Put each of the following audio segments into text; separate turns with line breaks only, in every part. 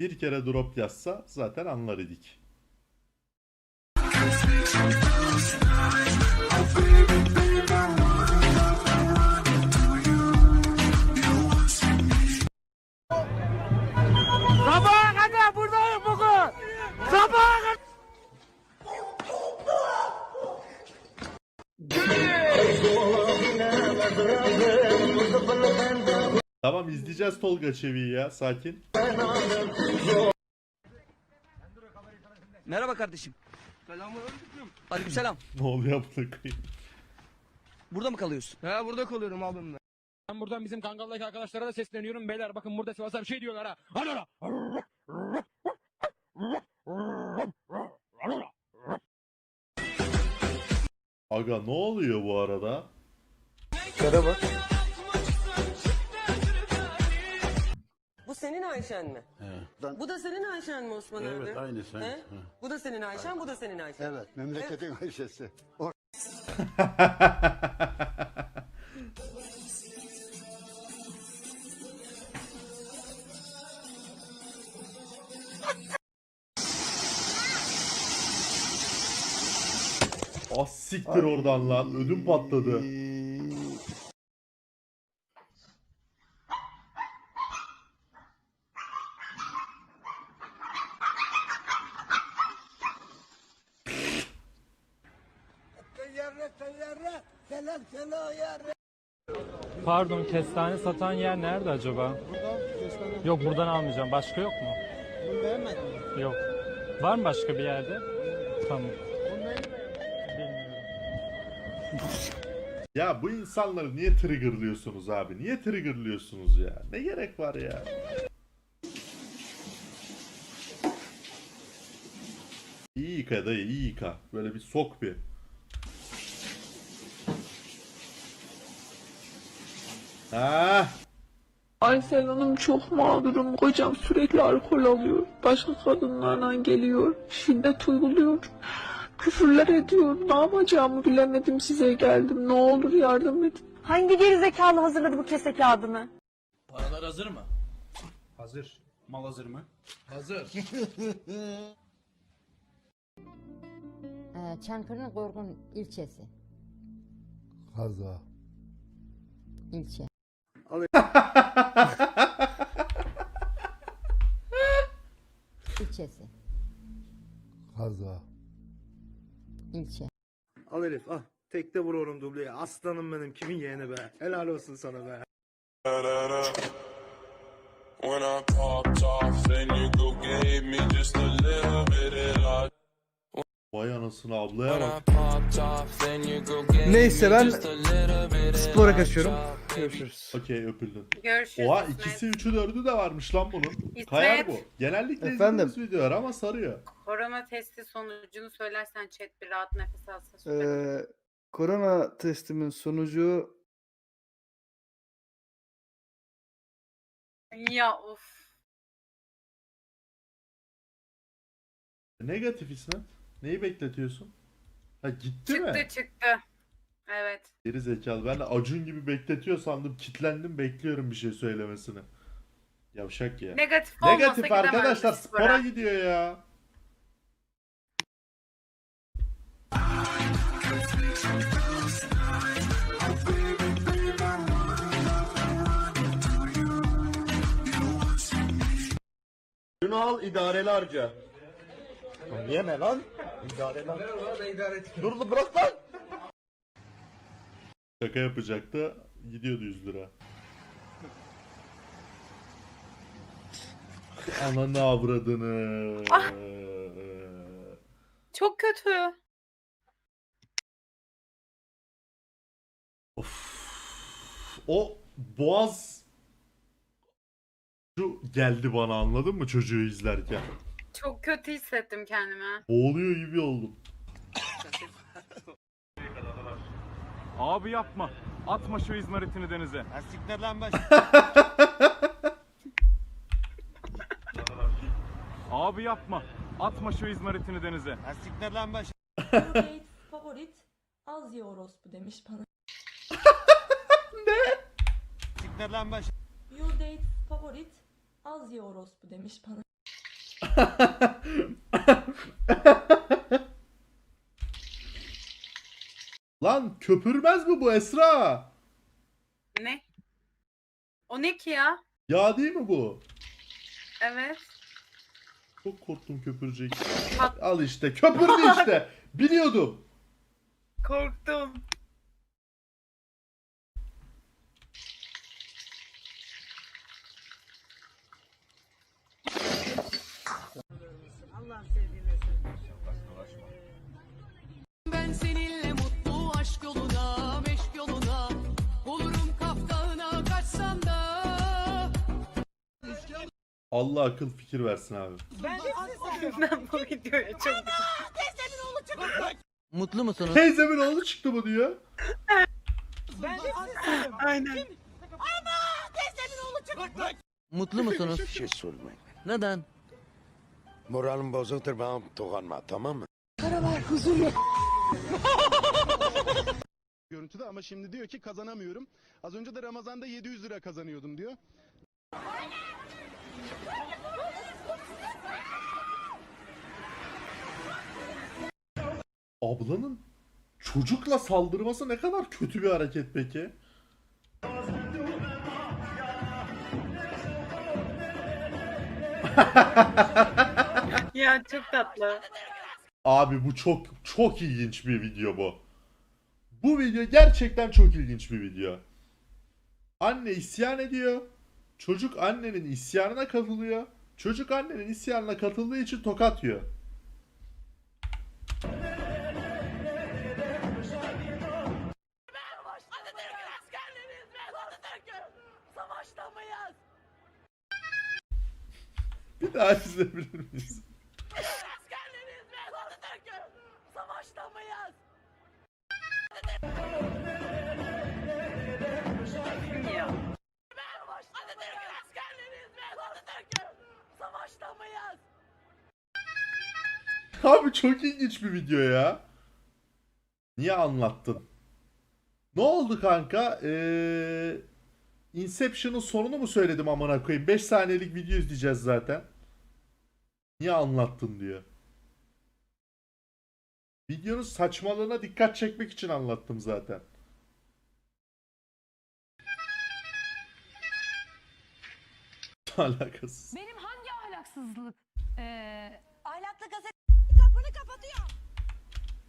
Bir kere drop yazsa zaten anlar idik.
Sabaha kadar buradayım bugün. Sabaha kadar.
Tamam izleyeceğiz Tolga Çevik'i ya sakin.
Merhaba kardeşim.
Selamünaleyküm.
Aleykümselam.
Ne oluyor amına koyayım?
Burada mı kalıyorsun?
He burada kalıyorum abim ben.
Ben buradan bizim Kangal'daki arkadaşlara da sesleniyorum. Beyler bakın burada Sivas'a bir şey diyorlar ha. Ola.
Aga ne oluyor bu arada?
Bu senin Ayşen mi? Bu da senin Ayşen mi Osman abi?
Evet aynı sen.
He?
Ha.
Bu da senin Ayşen, bu da senin Ayşen.
Evet memleketin Ayşe'si.
Ah siktir oradan lan ödüm patladı.
Pardon kestane satan yer nerede acaba? Yok buradan almayacağım. Başka yok mu? Yok. Var mı başka bir yerde? Tamam. Bilmiyorum.
Ya bu insanları niye triggerlıyorsunuz abi? Niye triggerlıyorsunuz ya? Ne gerek var ya? İyi yıka dayı iyi yıka. Böyle bir sok bir. Ha,
Aysel Hanım çok mağdurum. Kocam sürekli alkol alıyor. Başka kadınlarla geliyor. Şiddet uyguluyor. Küfürler ediyor. Ne yapacağımı bilemedim size geldim. Ne olur yardım edin.
Hangi gerizekalı hazırladı bu kese kağıdını?
Paralar hazır mı?
Hazır. Mal hazır mı?
Hazır.
Ee, Çankırı'nın Gorgun ilçesi.
Kaza.
İlçe. İlçesi.
Kaza.
İlçe.
Al Elif al. Tekte vur oğlum dubleye. Aslanım benim kimin yeğeni be. Helal olsun sana be.
When I popped off, then you go gave me just a little bit of love.
vay anasını ablaya bak.
Neyse ben spora kaçıyorum. Görüşürüz.
Okey öpüldün.
Görüşürüz.
Oha
İsmet.
ikisi üçü dördü de varmış lan bunun.
İsmet.
Kayar bu. Genellikle
Efendim?
izlediğimiz videolar ama sarıyor.
Korona testi sonucunu söylersen chat bir rahat nefes alsa.
Ee, korona testimin sonucu
Ya of.
Negatif İsmet. Neyi bekletiyorsun? Ha gitti
Çıktı
mi?
çıktı. Evet.
Geri zekalı. Ben de Acun gibi bekletiyor sandım. Kitlendim bekliyorum bir şey söylemesini. Yavşak ya.
Negatif olmasa
Negatif arkadaşlar spora
spora.
gidiyor ya.
Şunu al idareli harca. Yeme lan. İdareli Dur lan bırak lan.
Şaka yapacaktı. Gidiyordu 100 lira. Ananı avradını.
Ah. Çok kötü.
Of. O boğaz şu geldi bana anladın mı çocuğu izlerken?
Çok kötü hissettim kendimi.
Boğuluyor gibi oldum.
Abi yapma. Atma şu izmaritini denize.
Siktir lan baş.
Abi yapma. Atma şu izmaritini denize.
Siktir lan baş.
Favorit az ye orospu demiş bana.
Siktir lan baş.
You date favorit az ye orospu demiş bana.
Lan köpürmez mi bu Esra?
Ne? O ne ki ya?
Yağ değil mi bu?
Evet.
Çok korktum köpürecek.
Bak-
Al işte köpürdü işte. Biliyordum.
Korktum.
Ben seninle
Allah akıl fikir versin abi.
ben bu videoya çok
Mutlu musunuz?
Teyzemin oğlu çıktı bu diyor.
Aynen.
Mutlu musunuz?
Bir şey sormayın.
Neden?
Moralim bozuktur bana dokunma tamam mı?
Görüntüde ama şimdi diyor ki kazanamıyorum. Az önce de Ramazan'da 700 lira kazanıyordum diyor.
Ablanın çocukla saldırması ne kadar kötü bir hareket peki?
Ya çok tatlı.
Abi bu çok çok ilginç bir video bu. Bu video gerçekten çok ilginç bir video. Anne isyan ediyor. Çocuk annenin isyanına katılıyor. Çocuk annenin isyanına katıldığı için tokat yiyor. Bir daha izleyebilir miyiz? Abi çok ilginç bir video ya. Niye anlattın? Ne oldu kanka? Ee, Inception'ın sonunu mu söyledim amına koyayım? 5 saniyelik video izleyeceğiz zaten. Niye anlattın diyor. Videonun saçmalığına dikkat çekmek için anlattım zaten. Alakasız.
Benim hangi ahlaksızlık? Ee, ahlaklı gazete kapını kapatıyor.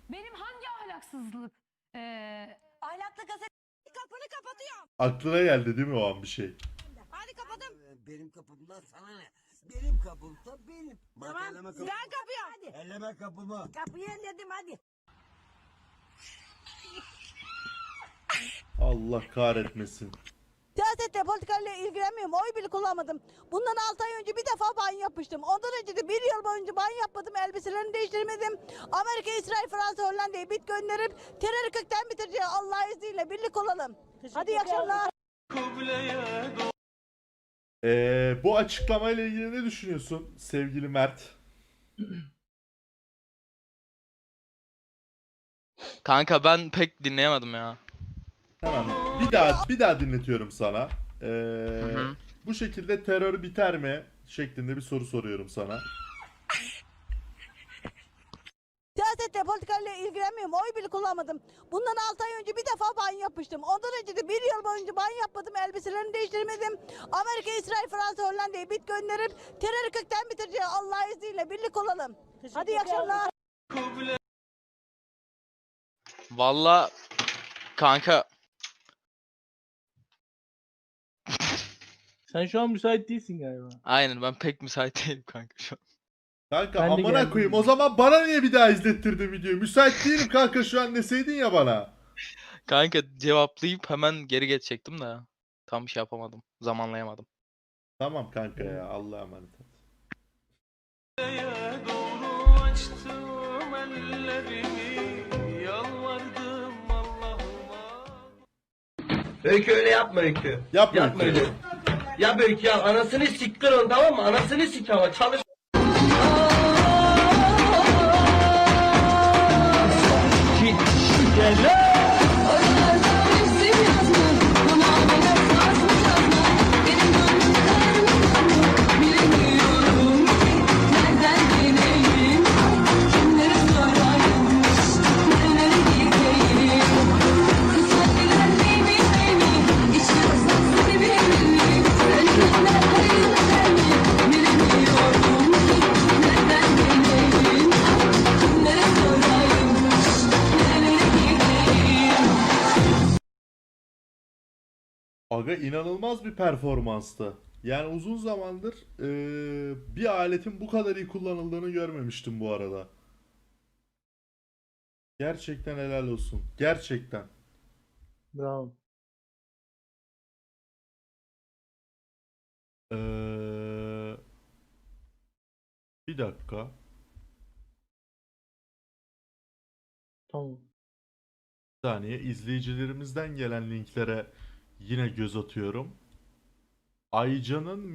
Benim hangi ahlaksızlık? Ee, ahlaklı gazete kapını kapatıyor.
Aklına geldi değil mi o an bir şey?
Hadi kapadım.
Benim kapımdan sana ne? Benim kapımsa benim.
Tamam. Sen kapıyor. Hadi.
Elleme kapımı.
Kapıyı elledim hadi.
Allah kahretmesin.
Siyasetle politikayla ilgilenmiyorum. Oy bile kullanmadım. Bundan 6 ay önce bir defa banyo yapmıştım. Ondan önce de bir yıl boyunca banyo yapmadım. Elbiselerimi değiştirmedim. Amerika, İsrail, Fransa, Hollanda'ya bit gönderip terörü kökten bitireceğiz. Allah izniyle birlik olalım. Hadi iyi akşamlar.
Ee, bu açıklamayla ilgili ne düşünüyorsun sevgili Mert?
Kanka ben pek dinleyemedim ya.
Tamam. Bir daha bir daha dinletiyorum sana. Ee,
hı.
bu şekilde terör biter mi? şeklinde bir soru soruyorum sana.
Siyasetle politikayla ilgilenmiyorum. Oy bile kullanmadım. Bundan 6 ay önce bir defa banyo yapmıştım. Ondan önce de bir yıl boyunca banyo yapmadım. Elbiselerimi değiştirmedim. Amerika, İsrail, Fransa, Hollanda'ya bit gönderip terörü kökten bitireceğiz. Allah izniyle birlik olalım. Hadi iyi akşamlar.
Valla kanka
Sen şu an müsait değilsin galiba.
aynen ben pek müsait değilim kanka şu an.
Kanka
Ben de
amına
geldim.
koyayım. O zaman bana niye bir daha izlettirdin videoyu? Müsait değilim kanka şu an deseydin ya bana.
Kanka cevaplayıp hemen geri geçecektim de tam şey yapamadım. Zamanlayamadım.
Tamam kanka ya. Allah'a emanet ol.
Öykü öyle yapma Öykü.
Yapma
Yapma
öyle.
öyle. Ya Öykü ya anasını siktir onu tamam mı? Anasını sik ama çalış.
Aga inanılmaz bir performanstı. Yani uzun zamandır eee, bir aletin bu kadar iyi kullanıldığını görmemiştim bu arada. Gerçekten helal olsun. Gerçekten.
Bravo.
Eee, bir dakika.
Tamam.
Bir saniye izleyicilerimizden gelen linklere yine göz atıyorum. Aycan'ın